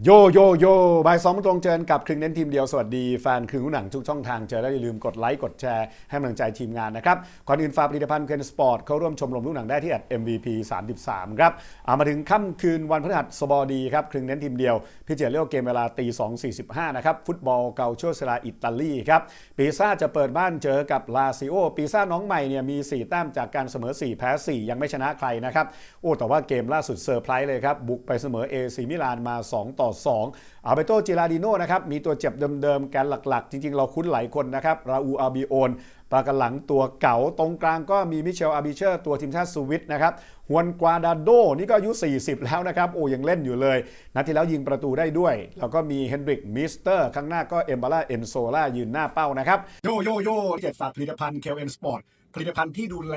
โยโยโยบายสองตรงเจอกับครึ่งเน้นทีมเดียว สวัสดีแฟนครึ่งหนังทุกช่องทางเจอแล้วอย่าลืมกดไลค์ กดแชร์ ให้กำลังใจทีมงานนะครับ ก่อนอื่นฝากผลิตภัณฑ์เคนสปอร์ตเข้าร่วมชมรมลูกหนังได้ที่ MVP 33 ครับเอามาถึงค่ำคืนวันพฤหัสบดีครับครึ่งเน้นทีมเดียว พี่เจเรียกว่าเกมเวลาตี2.45 นะครับ ฟุตบอลเกาโชเซราอิตาลีครับปีซ่าจะเปิดบ้านเจอกับลาซิโอปีซ่าน้องใหม่เนี่ยมี 4 แต้มจากการเสมอ 4 แพ้ 4 ยังไม่ชนะใครนะครับโอ้แต่ว่าเกมล่าสุดเซอร์ไพรส์เลยครับบุกไปเสมอเอซีมิลานมา2ต่อ 2 อาเบโตจิราดิโนนะครับมีตัวเจ็บเดิมๆ แกนหลักๆ จริงๆ เราคุ้นหลายคนนะครับ ราอูอาบิโอนปากหลังตัวเก่าตรงกลางก็มีมิเชลอาบิเชอร์ตัวทีมชาติสวิตนะครับฮวนกวาดาโดนี่ก็อายุ 40 แล้วนะครับ โอ้ยังเล่นอยู่เลย นัดที่แล้วยิงประตูได้ด้วย แล้วก็มีเฮนดริกมิสเตอร์ข้างหน้าก็เอมบาร่าเอนโซล่ายืนหน้าเป้านะครับ โยโยโย่เจ็ดฝากผลิตภัณฑ์เคลเอ็นสปอร์ตผลิตภัณฑ์ที่ดูแล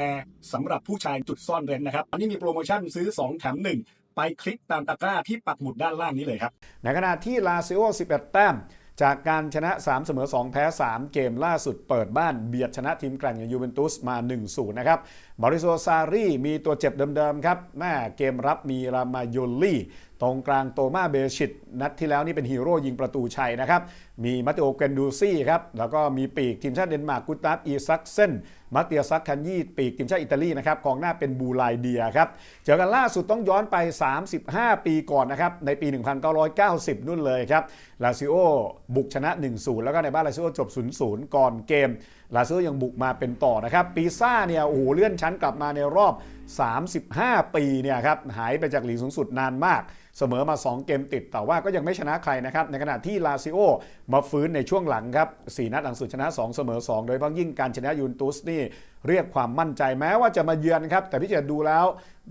สำหรับผู้ชายจุดซ่อนเร้นนะครับ อันนี้มีโปรโมชั่นซื้อ 2 แถม 1 ไปคลิกตามตะกร้าที่ปักหมุดด้านล่างนี้เลยครับ ในขณะที่ลาซิโอ 11 แต้ม จากการชนะ 3 เสมอ 2 แพ้ 3 เกมล่าสุดเปิดบ้านเบียดชนะทีมแกร่งอย่างยูเวนตุสมา 1-0 นะครับบริโซซารีมีตัวเจ็บเดิมๆครับแม่เกมรับมีรามาโยลลี่ตรงกลางโตมาเบชิตนัดที่แล้วนี่เป็นฮีโร่ยิงประตูชัยนะครับ มีมาติโอเกนดูซี่ครับ แล้วก็มีปีกทีมชาติเดนมาร์กกุตาฟอีซักเซนมาเตียซักคันยี่ปีกทีมชาติอิตาลีนะครับกองหน้าเป็นบูไลเดียครับ เจอกันล่าสุดต้องย้อนไป 35 ปีก่อนนะครับ ในปี 1990 นู่นเลยครับลาซิโอบุกชนะ 1-0 แล้วก็ในบ้านลาซิโอจบ 0-0 ก่อนเกมลาซิโอยังบุกมาเป็นต่อนะครับปีซ่าเนี่ยโอ้โหเลื่อนชั้นกลับมาในรอบ 35 ปีเนี่ยครับหายไปจากหลีกสูงสุดนานมาก เสมอมา 2 เกมติด แต่ว่าก็ยังไม่ชนะใครนะครับ ในขณะที่ลาซิโอมาฟื้นในช่วงหลังครับ 4 นัดหลังสุดชนะ 2 เสมอ 2 โดยเฉพาะยิ่งการชนะยูนตุสนี่ เรียกความมั่นใจแม้ว่าจะมาเยือนครับ แต่พี่เจดูแล้ว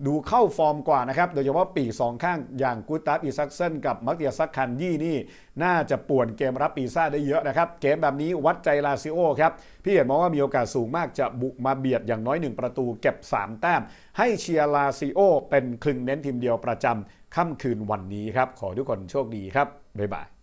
ดูเข้าฟอร์มกว่านะครับ โดยเฉพาะปีสองข้างอย่างกูตัฟอีซักเซนกับมักเตียซักคันยี่นี่ น่าจะป่วนเกมรับปีซ่าได้เยอะนะครับ เกมแบบนี้วัดใจลาซิโอครับ พี่เห็นมองว่ามีโอกาสสูงมากจะบุกมาเบียดอย่างน้อย 1 ประตูเก็บ 3 แต้ม ให้เชียร์ลาซิโอเป็นคลึงเน้นทีมเดียวประจำค่ำคืนวันนี้ครับ ขอทุกคนโชคดีครับบ๊ายบาย